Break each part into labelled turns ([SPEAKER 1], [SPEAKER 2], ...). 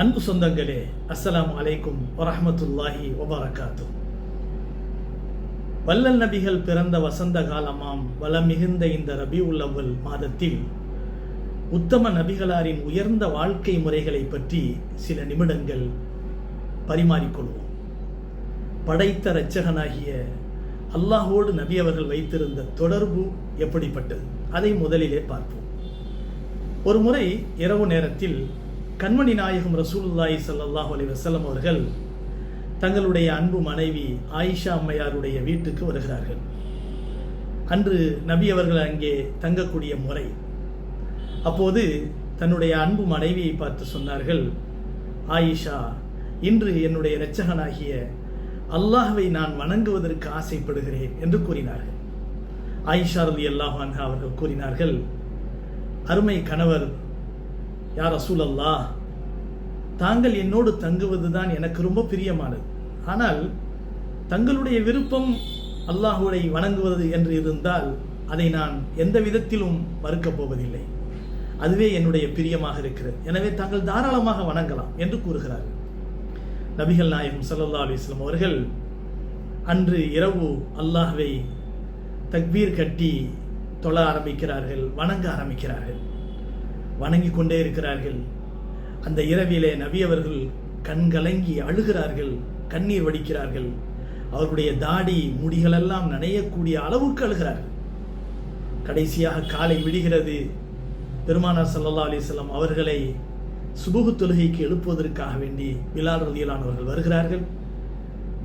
[SPEAKER 1] அன்பு சொந்தங்களே அஸ்லாம் அலைக்கும் வரஹ்மத்துல்லாஹி வபரகாத்து வல்லல் நபிகள் பிறந்த வசந்த காலமாம் வளம் மிகுந்த இந்த ரபி உள்ளவல் மாதத்தில் உத்தம நபிகளாரின் உயர்ந்த வாழ்க்கை முறைகளை பற்றி சில நிமிடங்கள் பரிமாறிக்கொள்வோம். படைத்த இரட்சகனாகிய அல்லாஹோடு நபி அவர்கள் வைத்திருந்த தொடர்பு எப்படிப்பட்டது? அதை முதலிலே பார்ப்போம். ஒரு முறை இரவு நேரத்தில் கண்மணி நாயகம் ரசூலுல்லாஹி சல்லாஹ் அலி வசலம் அவர்கள் தங்களுடைய அன்பு மனைவி ஆயிஷா அம்மையாருடைய வீட்டுக்கு வருகிறார்கள். அன்று நபி அவர்கள் அங்கே தங்கக்கூடிய முறை. அப்போது தன்னுடைய அன்பு மனைவியை பார்த்து சொன்னார்கள் ஆயிஷா இன்று என்னுடைய இரட்சகனாகிய அல்லாஹுவை நான் வணங்குவதற்கு ஆசைப்படுகிறேன் என்று கூறினார்கள். ஆயிஷா ரலி அல்லாஹ் அவர்கள் கூறினார்கள் அருமை கணவர் யார் ரசூல் தாங்கள் என்னோடு தங்குவது தான் எனக்கு ரொம்ப பிரியமானது. ஆனால் தங்களுடைய விருப்பம் அல்லாஹுவை வணங்குவது என்று இருந்தால் அதை நான் எந்த விதத்திலும் மறுக்கப் போவதில்லை. அதுவே என்னுடைய பிரியமாக இருக்கிறது. எனவே தாங்கள் தாராளமாக வணங்கலாம் என்று கூறுகிறார்கள். நபிகள் நாயகம் சல்லா அலிஸ்லாம் அவர்கள் அன்று இரவு அல்லாஹ்வை தக்பீர் கட்டி தொழ ஆரம்பிக்கிறார்கள் வணங்க ஆரம்பிக்கிறார்கள். வணங்கி கொண்டே இருக்கிறார்கள். அந்த இரவிலே நவியவர்கள் கண்கலங்கி அழுகிறார்கள் கண்ணீர் வடிக்கிறார்கள். அவர்களுடைய தாடி முடிகளெல்லாம் நனையக்கூடிய அளவுக்கு அழுகிறார்கள். கடைசியாக காலை விடுகிறது. பெருமானார் சல்லா அலிஸ்லாம் அவர்களை சுபுகு தொழுகைக்கு எழுப்புவதற்காக வேண்டி பிலால் ரலியலானவர்கள் வருகிறார்கள்.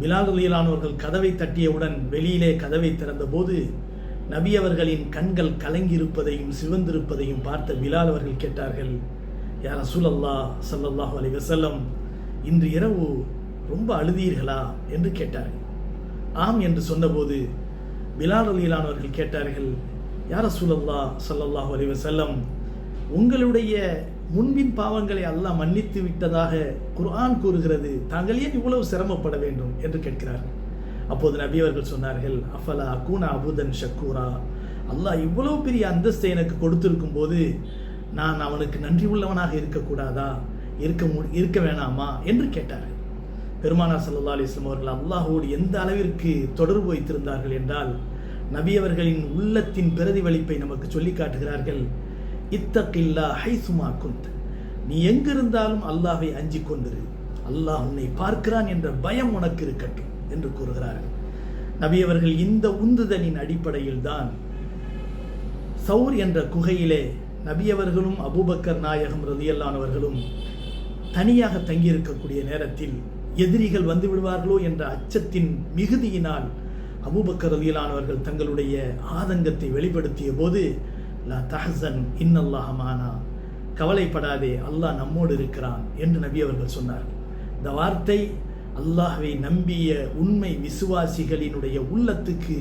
[SPEAKER 1] பிலால் ரலியலானவர்கள் கதவை தட்டியவுடன் வெளியிலே கதவை திறந்தபோது நபி அவர்களின் கண்கள் கலங்கியிருப்பதையும் சிவந்திருப்பதையும் பார்த்த பிலால் அவர்கள் கேட்டார்கள் யார் ரசூலல்லா சல்லல்லாஹு அலி வசல்லம் இன்று இரவு ரொம்ப அழுதீர்களா? என்று கேட்டார்கள். ஆம் என்று சொன்னபோது பிலால் அலியிலானவர்கள் கேட்டார்கள் யார் ரசூலல்லா சல்லல்லாஹு அலி வசல்லம் உங்களுடைய முன்பின் பாவங்களை அல்லாஹ் மன்னித்து விட்டதாக குர்ஆன் கூறுகிறது தாங்கள் ஏன் இவ்வளவு சிரமப்பட வேண்டும்? என்று கேட்கிறார்கள். அப்போது நபி அவர்கள் சொன்னார்கள் அஃபலா கூனா அபுதன் ஷக்கூரா? அல்லாஹ் இவ்வளவு பெரிய அந்தஸ்தை எனக்கு கொடுத்திருக்கும் போது நான் அவனுக்கு நன்றி உள்ளவனாக இருக்கக்கூடாதா? இருக்க மு இருக்க வேணாமா? என்று கேட்டார்கள். பெருமானார் சல்லா அலிஸ்லாம் அவர்கள் அல்லாஹோடு எந்த அளவிற்கு தொடர்பு வைத்திருந்தார்கள் என்றால் நபி அவர்களின் உள்ளத்தின் பிரதிபலிப்பை நமக்கு சொல்லி காட்டுகிறார்கள் இத்தகில்லா ஹைசுமா குந்த். நீ எங்கிருந்தாலும் அல்லாஹை அஞ்சி கொண்டிரு. அல்லாஹ் உன்னை பார்க்கிறான் என்ற பயம் உனக்கு இருக்கட்டும். என்று கூறுகிறார்கள் நபி அவர்கள் இந்த உந்துதலின் அடிப்படையில் தான் சௌர் என்ற குகையிலே நபியவர்களும் அபூபக்கர் நாயகம் ரதியல்லானவர்களும் தனியாக தங்கியிருக்கக்கூடிய நேரத்தில் எதிரிகள் வந்து விடுவார்களோ என்ற அச்சத்தின் மிகுதியினால் அபூபக்கர் ரதியலானவர்கள் தங்களுடைய ஆதங்கத்தை வெளிப்படுத்திய போது லா தஹசன் இன்னல்லாஹமானா கவலைப்படாதே அல்லாஹ் நம்மோடு இருக்கிறான் என்று நபி அவர்கள் சொன்னார் இந்த வார்த்தை அல்லாஹ்வை நம்பிய உண்மை விசுவாசிகளினுடைய உள்ளத்துக்கு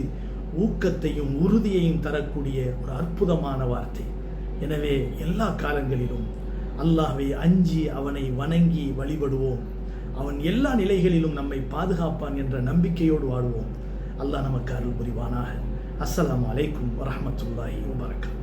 [SPEAKER 1] ஊக்கத்தையும் உறுதியையும் தரக்கூடிய ஒரு அற்புதமான வார்த்தை. எனவே எல்லா காலங்களிலும் அல்லாஹ்வை அஞ்சி அவனை வணங்கி வழிபடுவோம். அவன் எல்லா நிலைகளிலும் நம்மை பாதுகாப்பான் என்ற நம்பிக்கையோடு வாழ்வோம். அல்லாஹ் நமக்கு அருள் புரிவானாக. அஸ்ஸலாம் அலைக்கும் வரமத்துல்லாஹி வபரகாத்.